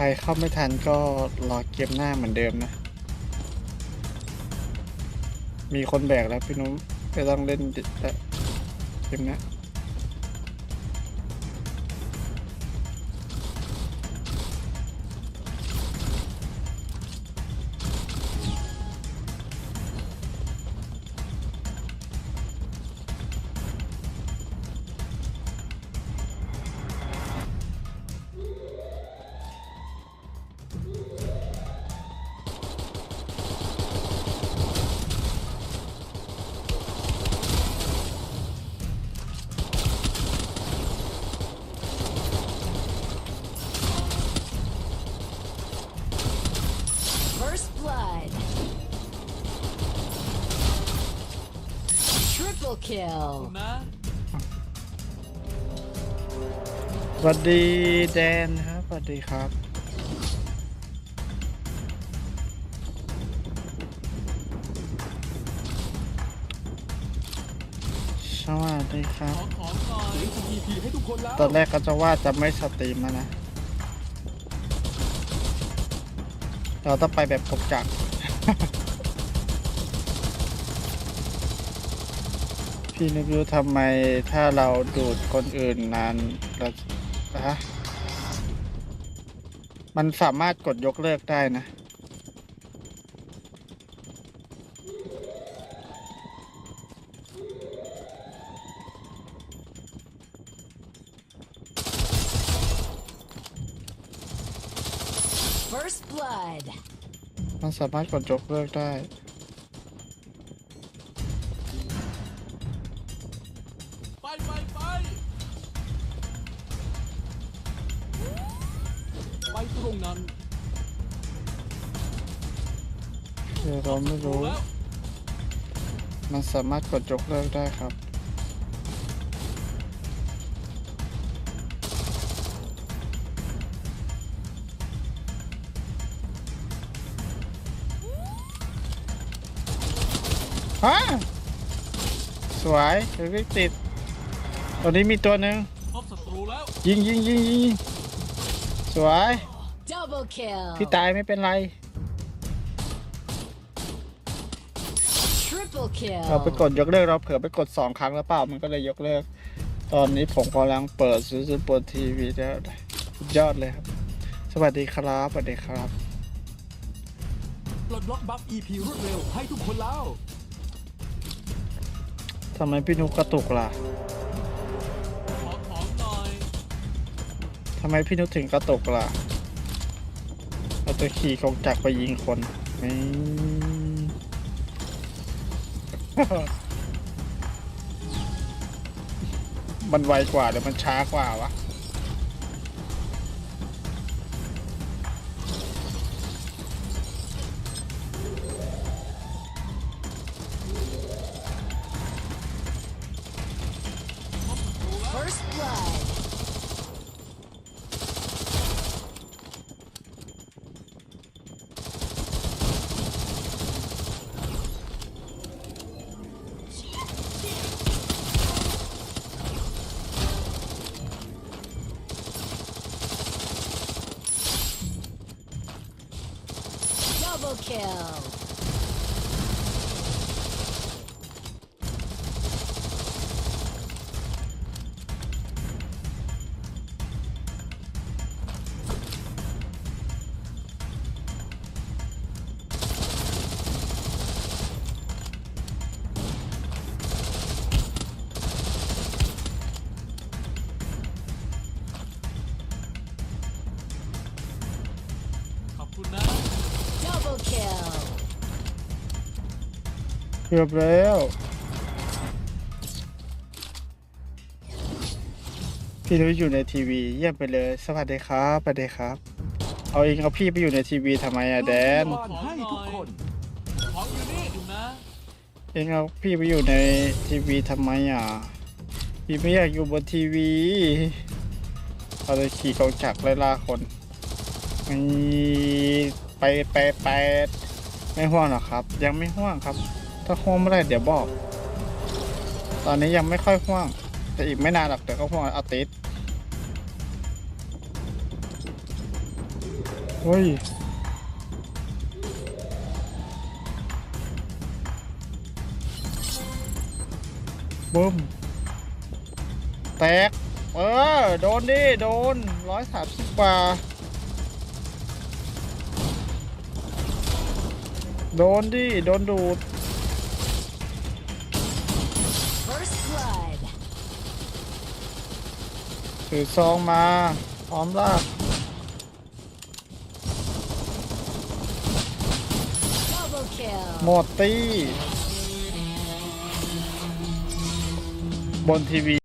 รเข้าไม่ทันก็รอเกมหน้าเหมือนเดิมนะ มีคนแบกแล้วพี่นุ้มไม่ต้องเล่นแต่เกมนี้ Triple kill. นะสวัสดีแดนครับสวัสดีครับ สวัสดีครัขบอของหน่อย EP ให้ทุกคนแล้วตอนแรกก็จะว่าจะไม่สตรีมแล้วนะ เราต้องไปแบบกบจัก พี่นึกรู้ทำไมถ้าเราดูดคนอื่นนานแล้วฮะมันสามารถกดยกเลิกได้นะ First blood. มันสามารถกดยกเลิกได้ ไปไปไปไปตรงนั้นเดี๋ยวเราไม่รู้ แล้วมันสามารถกดยกเลิกได้ครับ ฮะ สวยเดี๋ยววิกติด ตอนนี้มีตัวหนึ่งพบศัตรูแล้วยิงยิงยิงยิงสวย Double kill. พี่ตายไม่เป็นไร Triple kill. เราไปกดยกเลิกเราเผื่อไปกดสองครั้งแล้วเปล่ามันก็เลยยกเลิก ตอนนี้ผมกำลังเปิดซื้อซื้อปนทีวีแล้วสุดยอดเลยครับ สวัสดีครับสวัสดีครับ ปลดล็อกบัฟ EP รวดเร็วให้ทุกคนแล้ว ทำไมพี่นุกกระตุกล่ะ ทำไมพี่นุกถึงกระตุกล่ะ เราจะขี่กงจักรไปยิงคนนี่มันไวกว่าหรือมันช้ากว่าวะ First blood. ดั บเบิลคิลขอบคุณนะดับเบิลคิลเกือบแล้ว พี่นุ้ยอยู่ในทีวี เยี่ยมไปเลย สวัสดีครับสวัสดีครับ เอาเองเอาพี่ไปอยู่ในทีวีทำไมอะแดนบอลให้ทุกคน ของอยู่นี่อยู่นะเองเอาพี่ไปอยู่ในทีวีทำไมอะ พี่ไม่อยากอยู่บนทีวีเราเลยขี่กองจักรไล่ล่าคนไม่ ไปไปไปไม่ห่วงหรอกครับ ยังไม่ห่วงครับ ถ้าห่วงเมื่อไรเดี๋ยวบอก ตอนนี้ยังไม่ค่อยห่วง แต่อีกไม่นานหรอกเดี๋ยวก็ห่วงเอาติดเฮ้ยบึ้มแตก เออ โดนดิ โดนร้อยสามสิบกว่า โดนดิ โดนดูด First blood. ถือซองมา พร้อมลาก Double kill. หมดตี้ บนทีวี